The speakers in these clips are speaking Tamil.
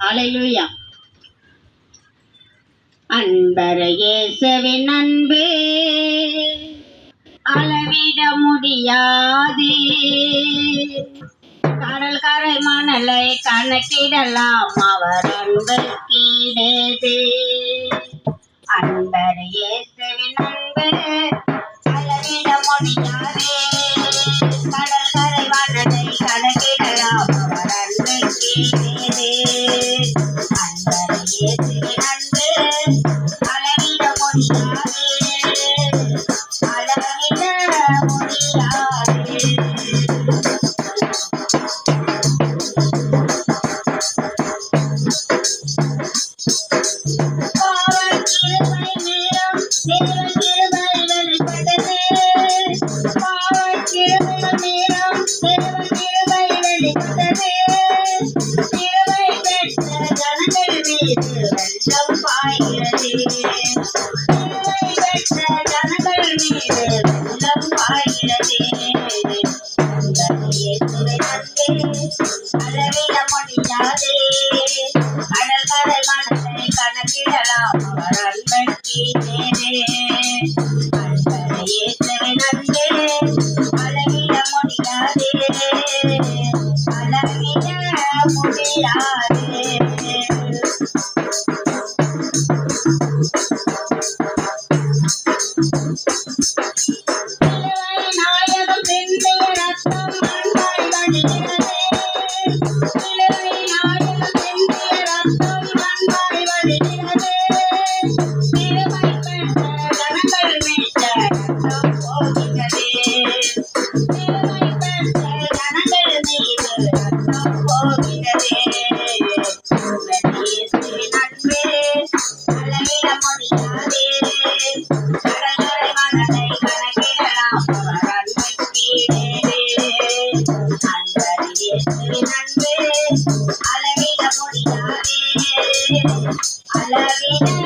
அலையுயா அன்பரையேசவின் அன்பே அளவிட முடியாது. கடல் கரை மணலை கணக்கிடலாம் அவர் அன்பு கீழே அன்பரையே பாய்கிறது ஜனங்கள் மீது உள்ளம் பாய்கிறது அளவிட முடியாது அழகரை மனதை கணக்கிடலாம் அவர் அன்பட்டி நேரே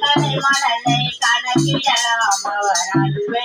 கடலை மணலை கணக்கிடலாம் அவர் அன்பு